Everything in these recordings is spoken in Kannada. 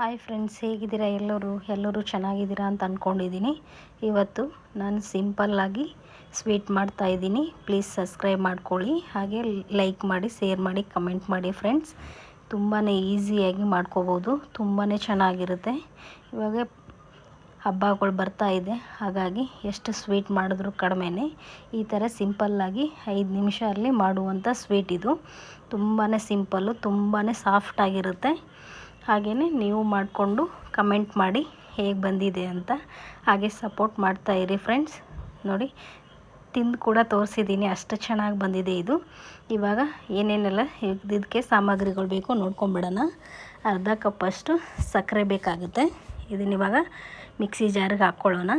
ಹಾಯ್ ಫ್ರೆಂಡ್ಸ್ ಹೇಗಿದ್ದೀರಾ? ಎಲ್ಲರೂ ಎಲ್ಲರೂ ಚೆನ್ನಾಗಿದ್ದೀರಾ ಅಂತ ಅಂದ್ಕೊಂಡಿದ್ದೀನಿ ಇವತ್ತು ನಾನು ಸಿಂಪಲ್ಲಾಗಿ ಸ್ವೀಟ್ ಮಾಡ್ತಾ ಇದ್ದೀನಿ. ಪ್ಲೀಸ್ ಸಬ್ಸ್ಕ್ರೈಬ್ ಮಾಡ್ಕೊಳ್ಳಿ. ಹಾಗೆ ಲೈಕ್ ಮಾಡಿ ಶೇರ್ ಮಾಡಿ ಕಮೆಂಟ್ ಮಾಡಿ ಫ್ರೆಂಡ್ಸ್ ತುಂಬಾ ಈಸಿಯಾಗಿ ಮಾಡ್ಕೋಬೋದು. ತುಂಬಾ ಚೆನ್ನಾಗಿರುತ್ತೆ. ಇವಾಗ ಹಬ್ಬಗಳು ಬರ್ತಾ ಇದೆ. ಹಾಗಾಗಿ ಎಷ್ಟು ಸ್ವೀಟ್ ಮಾಡಿದ್ರು ಕಡಿಮೆನೇ. ಈ ಥರ ಸಿಂಪಲ್ಲಾಗಿ ಐದು ನಿಮಿಷ ಅಲ್ಲಿ ಮಾಡುವಂಥ ಸ್ವೀಟ್ ಇದು. ತುಂಬಾ ಸಿಂಪಲ್ಲು ತುಂಬಾ ಸಾಫ್ಟಾಗಿರುತ್ತೆ ಹಾಗೆಯೇ ನೀವು ಮಾಡಿಕೊಂಡು ಕಮೆಂಟ್ ಮಾಡಿ ಹೇಗೆ ಬಂದಿದೆ ಅಂತ ಹಾಗೆ ಸಪೋರ್ಟ್ ಮಾಡ್ತಾ ಇರಿ ಫ್ರೆಂಡ್ಸ್. ನೋಡಿ, ತಿಂದು ಕೂಡ ತೋರಿಸಿದ್ದೀನಿ, ಅಷ್ಟು ಚೆನ್ನಾಗಿ ಬಂದಿದೆ ಇದು. ಇವಾಗ ಏನೇನೆಲ್ಲ ಇದಕ್ಕೆ ಸಾಮಗ್ರಿಗಳು ಬೇಕು ನೋಡ್ಕೊಂಬಿಡೋಣ. ಅರ್ಧ ಕಪ್ಪಷ್ಟು ಸಕ್ಕರೆ ಬೇಕಾಗುತ್ತೆ. ಇದನ್ನ ಇವಾಗ ಮಿಕ್ಸಿ ಜಾರಿಗೆ ಹಾಕ್ಕೊಳ್ಳೋಣ.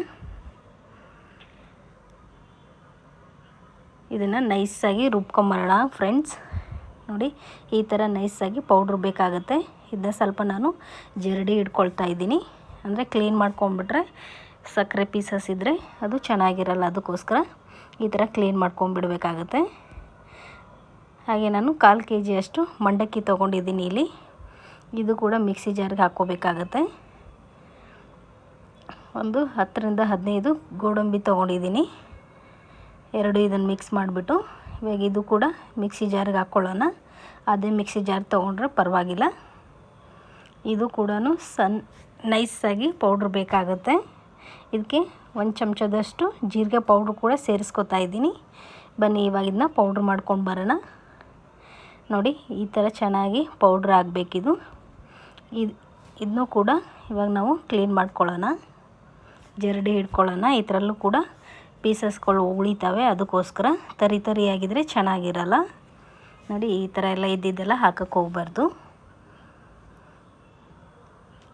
ಇದನ್ನು ನೈಸಾಗಿ ರುಬ್ಕೊಂಬರೋಣ ಫ್ರೆಂಡ್ಸ್. ನೋಡಿ, ಈ ಥರ ನೈಸಾಗಿ ಪೌಡ್ರ್ ಬೇಕಾಗುತ್ತೆ. ಇದನ್ನ ಸ್ವಲ್ಪ ನಾನು ಜರಡಿ ಇಟ್ಕೊಳ್ತಾ ಇದ್ದೀನಿ. ಅಂದರೆ ಕ್ಲೀನ್ ಮಾಡ್ಕೊಂಬಿಟ್ರೆ ಸಕ್ಕರೆ ಪೀಸಸ್ ಇದ್ದರೆ ಅದು ಚೆನ್ನಾಗಿರಲ್ಲ ಅದಕ್ಕೋಸ್ಕರ ಈ ಥರ ಕ್ಲೀನ್ ಮಾಡ್ಕೊಂಬಿಡ್ಬೇಕಾಗತ್ತೆ ಹಾಗೆ ನಾನು ಕಾಲು ಕೆ ಜಿಯಷ್ಟು ಮಂಡಕ್ಕಿ ತೊಗೊಂಡಿದ್ದೀನಿ ಇಲ್ಲಿ. ಇದು ಕೂಡ ಮಿಕ್ಸಿ ಜಾರ್ಗೆ ಹಾಕ್ಕೋಬೇಕಾಗತ್ತೆ. ಒಂದು ಹತ್ತರಿಂದ ಹದಿನೈದು ಗೋಡಂಬಿ ತೊಗೊಂಡಿದ್ದೀನಿ. ಎರಡು ಇದನ್ನು ಮಿಕ್ಸ್ ಮಾಡಿಬಿಟ್ಟು. ಇವಾಗ ಇದು ಕೂಡ ಮಿಕ್ಸಿ ಜಾರಿಗೆ ಹಾಕ್ಕೊಳ್ಳೋಣ. ಅದೇ ಮಿಕ್ಸಿ ಜಾರ್ ತೊಗೊಂಡ್ರೆ ಪರವಾಗಿಲ್ಲ. ಇದು ಕೂಡ ಸಣ್ಣ ನೈಸಾಗಿ ಪೌಡ್ರ್ ಬೇಕಾಗುತ್ತೆ. ಇದಕ್ಕೆ ಒಂದು ಚಮಚದಷ್ಟು ಜೀರಿಗೆ ಪೌಡ್ರ್ ಕೂಡ ಸೇರಿಸ್ಕೊತಾ ಇದ್ದೀನಿ. ಬನ್ನಿ, ಇವಾಗ ಇದನ್ನ ಪೌಡ್ರ್ ಮಾಡ್ಕೊಂಡು ಬರೋಣ. ನೋಡಿ, ಈ ಥರ ಚೆನ್ನಾಗಿ ಪೌಡ್ರ್ ಆಗಬೇಕಿದು. ಇದು ಇದನ್ನೂ ಕೂಡ ಇವಾಗ ನಾವು ಕ್ಲೀನ್ ಮಾಡ್ಕೊಳ್ಳೋಣ. ಜರಡಿ ಹಿಡ್ಕೊಳ್ಳೋಣ. ಇದರಲ್ಲೂ ಕೂಡ ಪೀಸಸ್ಗಳು ಉಳಿತಾವೆ, ಅದಕ್ಕೋಸ್ಕರ ತರಿ ತರಿಯಾಗಿದ್ದರೆ ಚೆನ್ನಾಗಿರಲ್ಲ. ನೋಡಿ, ಈ ಥರ ಎಲ್ಲ ಇದ್ದಿದ್ದೆಲ್ಲ ಹಾಕಕ್ಕೆ ಹೋಗ್ಬಾರ್ದು.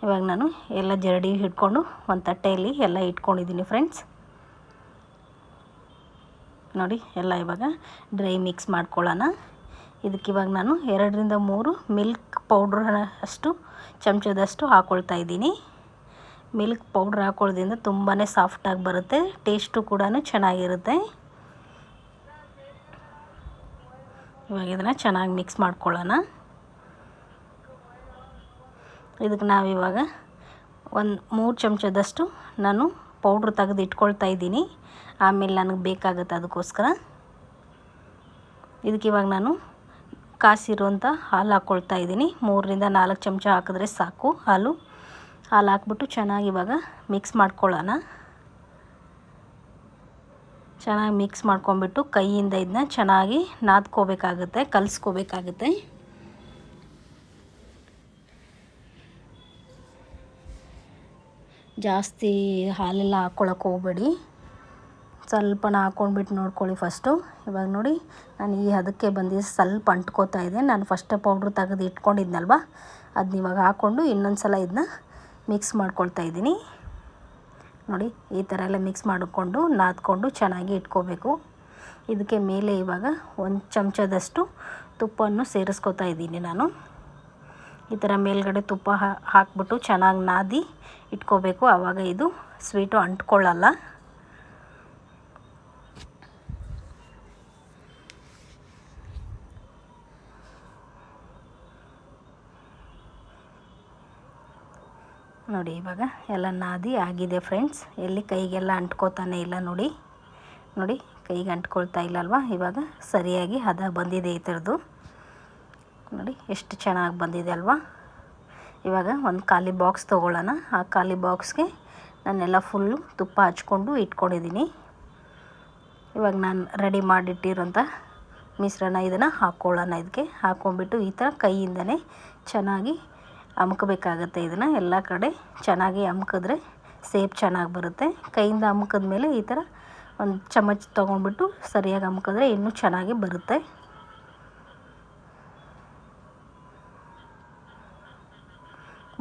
ಇವಾಗ ನಾನು ಎಲ್ಲ ಜರಡಿ ಹಿಡ್ಕೊಂಡು ಒಂದು ತಟ್ಟೆಯಲ್ಲಿ ಎಲ್ಲ ಇಟ್ಕೊಂಡಿದ್ದೀನಿ ಫ್ರೆಂಡ್ಸ್ ನೋಡಿ, ಎಲ್ಲ ಇವಾಗ ಡ್ರೈ ಮಿಕ್ಸ್ ಮಾಡ್ಕೊಳ್ಳೋಣ. ಇದಕ್ಕೆ ಇವಾಗ ನಾನು ಎರಡರಿಂದ ಮೂರು ಮಿಲ್ಕ್ ಪೌಡ್ರ್ ಅಷ್ಟು, ಚಮಚದಷ್ಟು ಹಾಕ್ಕೊಳ್ತಾ ಇದ್ದೀನಿ. ಮಿಲ್ಕ್ ಪೌಡ್ರ್ ಹಾಕೊಳ್ಳೋದ್ರಿಂದ ತುಂಬಾ ಸಾಫ್ಟಾಗಿ ಬರುತ್ತೆ, ಟೇಸ್ಟು ಕೂಡ ಚೆನ್ನಾಗಿರುತ್ತೆ. ಇವಾಗ ಇದನ್ನು ಚೆನ್ನಾಗಿ ಮಿಕ್ಸ್ ಮಾಡ್ಕೊಳ್ಳೋಣ. ಇದಕ್ಕೆ ನಾವಿವಾಗ ಒಂದು ಮೂರು ಚಮಚದಷ್ಟು ನಾನು ಪೌಡ್ರ್ ತೆಗೆದು ಇಟ್ಕೊಳ್ತಾ ಇದ್ದೀನಿ. ಆಮೇಲೆ ನನಗೆ ಬೇಕಾಗುತ್ತೆ ಅದಕ್ಕೋಸ್ಕರ ಇದಕ್ಕೆ ಇವಾಗ ನಾನು ಕಾಸಿರುವಂಥ ಹಾಲು ಹಾಕ್ಕೊಳ್ತಾ ಇದ್ದೀನಿ. ಮೂರರಿಂದ ನಾಲ್ಕು ಚಮಚ ಹಾಕಿದ್ರೆ ಸಾಕು ಹಾಲು. ಹಾಲು ಹಾಕ್ಬಿಟ್ಟು ಚೆನ್ನಾಗಿ ಇವಾಗ ಮಿಕ್ಸ್ ಮಾಡ್ಕೊಳ್ಳೋಣ. ಚೆನ್ನಾಗಿ ಮಿಕ್ಸ್ ಮಾಡ್ಕೊಂಬಿಟ್ಟು ಕೈಯಿಂದ ಇದನ್ನ ಚೆನ್ನಾಗಿ ನಾದ್ಕೋಬೇಕಾಗುತ್ತೆ, ಕಲಿಸ್ಕೋಬೇಕಾಗುತ್ತೆ. ಜಾಸ್ತಿ ಹಾಲೆಲ್ಲ ಹಾಕ್ಕೊಳಕ್ಕೆ ಹೋಗ್ಬೇಡಿ. ಸ್ವಲ್ಪನ ಹಾಕ್ಕೊಂಡ್ಬಿಟ್ಟು ನೋಡ್ಕೊಳ್ಳಿ ಫಸ್ಟು. ಇವಾಗ ನೋಡಿ, ನಾನು ಈ ಹದಕ್ಕೆ ಬಂದು ಸ್ವಲ್ಪ ಅಂಟ್ಕೋತಾ ಇದೆ ನಾನು ಫಸ್ಟೇ ಪೌಡ್ರ್ ತೆಗೆದು ಇಟ್ಕೊಂಡಿದ್ನಲ್ವ ಅದನ್ನ ಇವಾಗ ಹಾಕ್ಕೊಂಡು ಇನ್ನೊಂದು ಸಲ ಇದನ್ನ ಮಿಕ್ಸ್ ಮಾಡ್ಕೊಳ್ತಾ ಇದ್ದೀನಿ. ನೋಡಿ, ಈ ಥರ ಎಲ್ಲ ಮಿಕ್ಸ್ ಮಾಡಿಕೊಂಡು, ನಾದ್ಕೊಂಡು ಚೆನ್ನಾಗಿ ಇಟ್ಕೋಬೇಕು. ಇದಕ್ಕೆ ಮೇಲೆ ಇವಾಗ ಒಂದು ಚಮಚದಷ್ಟು ತುಪ್ಪವನ್ನು ಸೇರಿಸ್ಕೊತಾ ಇದ್ದೀನಿ ನಾನು. ಈ ಥರ ಮೇಲ್ಗಡೆ ತುಪ್ಪ ಹಾಕ್ಬಿಟ್ಟು ಚೆನ್ನಾಗಿ ನಾದಿ ಇಟ್ಕೋಬೇಕು. ಆವಾಗ ಇದು ಸ್ವೀಟು ಅಂಟ್ಕೊಳ್ಳಲ್ಲ. ನೋಡಿ, ಇವಾಗ ಎಲ್ಲ ನಾದಿ ಆಗಿದೆ ಫ್ರೆಂಡ್ಸ್. ಎಲ್ಲಿ ಕೈಗೆಲ್ಲ ಅಂಟ್ಕೋತಾನೆ ಇಲ್ಲ ನೋಡಿ. ನೋಡಿ, ಕೈಗೆ ಅಂಟ್ಕೊಳ್ತಾ ಇಲ್ಲ ಅಲ್ವಾ ಇವಾಗ ಸರಿಯಾಗಿ ಹದ ಬಂದಿದೆ ಈ ಥರದ್ದು. ನೋಡಿ, ಎಷ್ಟು ಚೆನ್ನಾಗಿ ಬಂದಿದೆ ಅಲ್ವಾ? ಇವಾಗ ಒಂದು ಖಾಲಿ ಬಾಕ್ಸ್ ತೊಗೊಳ್ಳೋಣ. ಆ ಖಾಲಿ ಬಾಕ್ಸ್ಗೆ ನಾನೆಲ್ಲ ಫುಲ್ಲು ತುಪ್ಪ ಹಚ್ಕೊಂಡು ಇಟ್ಕೊಂಡಿದ್ದೀನಿ. ಇವಾಗ ನಾನು ರೆಡಿ ಮಾಡಿಟ್ಟಿರೋಂಥ ಮಿಶ್ರಣ ಇದನ್ನು ಹಾಕ್ಕೊಳ್ಳೋಣ ಇದಕ್ಕೆ. ಹಾಕ್ಕೊಂಡ್ಬಿಟ್ಟು ಈ ಥರ ಕೈಯಿಂದನೇ ಚೆನ್ನಾಗಿ ಅಮ್ಕಬೇಕಾಗತ್ತೆ ಇದನ್ನು. ಎಲ್ಲ ಕಡೆ ಚೆನ್ನಾಗಿ ಅಮ್ಕಿದ್ರೆ ಸೇಪ್ ಚೆನ್ನಾಗಿ ಬರುತ್ತೆ. ಕೈಯಿಂದ ಅಮ್ಕಿದ್ಮೇಲೆ ಈ ಥರ ಒಂದು ಚಮಚ ತೊಗೊಂಡ್ಬಿಟ್ಟು ಸರಿಯಾಗಿ ಅಮ್ಕಿದ್ರೆ ಇನ್ನೂ ಚೆನ್ನಾಗಿ ಬರುತ್ತೆ.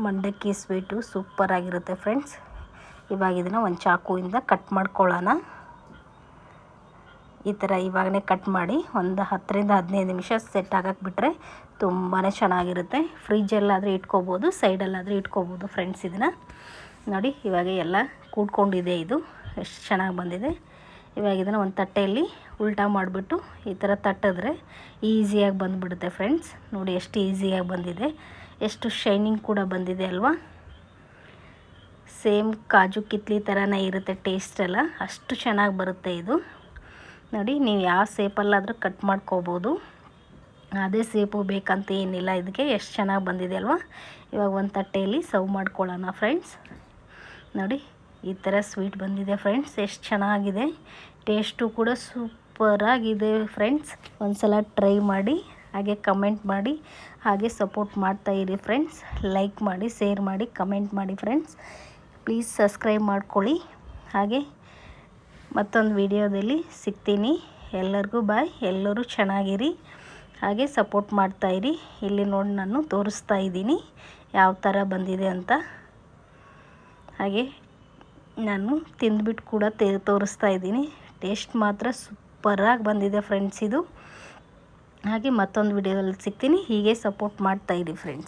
ಮಂಡಕ್ಕಿ ಸ್ವೀಟು ಸೂಪರಾಗಿರುತ್ತೆ ಫ್ರೆಂಡ್ಸ್ ಇವಾಗ ಇದನ್ನು ಒಂದು ಚಾಕುವಿಂದ ಕಟ್ ಮಾಡ್ಕೊಳ್ಳೋಣ. ಈ ಥರ ಇವಾಗಲೇ ಕಟ್ ಮಾಡಿ ಒಂದು ಹತ್ತರಿಂದ ಹದಿನೈದು ನಿಮಿಷ ಸೆಟ್ ಆಗಕ್ಕೆ ಬಿಟ್ಟರೆ ತುಂಬಾ ಚೆನ್ನಾಗಿರುತ್ತೆ. ಫ್ರಿಜ್ಜಲ್ಲಾದರೆ ಇಟ್ಕೋಬೋದು ಸೈಡಲ್ಲಾದರೆ ಇಟ್ಕೋಬೋದು ಫ್ರೆಂಡ್ಸ್ ಇದನ್ನು. ನೋಡಿ, ಇವಾಗ ಎಲ್ಲ ಕೂಡ್ಕೊಂಡಿದೆ ಇದು. ಎಷ್ಟು ಚೆನ್ನಾಗಿ ಬಂದಿದೆ. ಇವಾಗ ಇದನ್ನು ಒಂದು ತಟ್ಟೆಯಲ್ಲಿ ಉಲ್ಟಾ ಮಾಡಿಬಿಟ್ಟು ಈ ಥರ ತಟ್ಟಿದ್ರೆ ಈಸಿಯಾಗಿ ಬಂದುಬಿಡುತ್ತೆ ಫ್ರೆಂಡ್ಸ್ ನೋಡಿ, ಎಷ್ಟು ಈಸಿಯಾಗಿ ಬಂದಿದೆ. ಎಷ್ಟು ಶೈನಿಂಗ್ ಕೂಡ ಬಂದಿದೆ ಅಲ್ವಾ? ಸೇಮ್ ಕಾಜು ಕಿತ್ಲಿ ಥರನೇ ಇರುತ್ತೆ ಟೇಸ್ಟ್ ಎಲ್ಲ. ಅಷ್ಟು ಚೆನ್ನಾಗಿ ಬರುತ್ತೆ ಇದು. ನೋಡಿ, ನೀವು ಯಾವ ಸೇಪಲ್ಲಾದರೂ ಕಟ್ ಮಾಡ್ಕೋಬೋದು. ಅದೇ ಸೇಪು ಬೇಕಂತ ಏನಿಲ್ಲ ಇದಕ್ಕೆ ಎಷ್ಟು ಚೆನ್ನಾಗಿ ಬಂದಿದೆ ಅಲ್ವಾ? ಇವಾಗ ಒಂದು ತಟ್ಟೆಯಲ್ಲಿ ಸರ್ವ್ ಮಾಡ್ಕೊಳ್ಳೋಣ ಫ್ರೆಂಡ್ಸ್ ನೋಡಿ, ಈ ಥರ ಸ್ವೀಟ್ ಬಂದಿದೆ ಫ್ರೆಂಡ್ಸ್ ಎಷ್ಟು ಚೆನ್ನಾಗಿದೆ. ಟೇಸ್ಟು ಕೂಡ ಸೂಪರಾಗಿದೆ ಫ್ರೆಂಡ್ಸ್ ಒಂದು ಸಲ ಟ್ರೈ ಮಾಡಿ, ಹಾಗೆ ಕಮೆಂಟ್ ಮಾಡಿ, ಹಾಗೆ ಸಪೋರ್ಟ್ ಮಾಡ್ತಾ ಇರಿ ಫ್ರೆಂಡ್ಸ್ ಲೈಕ್ ಮಾಡಿ ಶೇರ್ ಮಾಡಿ ಕಮೆಂಟ್ ಮಾಡಿ ಫ್ರೆಂಡ್ಸ್ ಪ್ಲೀಸ್ ಸಬ್ಸ್ಕ್ರೈಬ್ ಮಾಡ್ಕೊಳ್ಳಿ. ಹಾಗೆ ಮತ್ತೊಂದು ವಿಡಿಯೋದಲ್ಲಿ ಸಿಗ್ತೀನಿ. ಎಲ್ಲರಿಗೂ ಬಾಯ್. ಎಲ್ಲರೂ ಚೆನ್ನಾಗಿರಿ. ಹಾಗೆ ಸಪೋರ್ಟ್ ಮಾಡ್ತಾಯಿರಿ ಇಲ್ಲಿ ನೋಡಿ ನಾನು ತೋರಿಸ್ತಾ ಇದ್ದೀನಿ ಯಾವ ಥರ ಬಂದಿದೆ ಅಂತ. ಹಾಗೆ ನಾನು ತಿಂದ್ಬಿಟ್ಟು ಕೂಡ ತೇ ತೋರಿಸ್ತಾ ಇದ್ದೀನಿ. ಟೇಸ್ಟ್ ಮಾತ್ರ ಸೂಪರಾಗಿ ಬಂದಿದೆ ಫ್ರೆಂಡ್ಸ್ ಇದು. ಹಾಗೆ ಮತ್ತೊಂದು ವಿಡಿಯೋದಲ್ಲಿ ಸಿಗ್ತೀನಿ. ಹೀಗೆ ಸಪೋರ್ಟ್ ಮಾಡ್ತಾಯಿರಿ ಫ್ರೆಂಡ್ಸ್.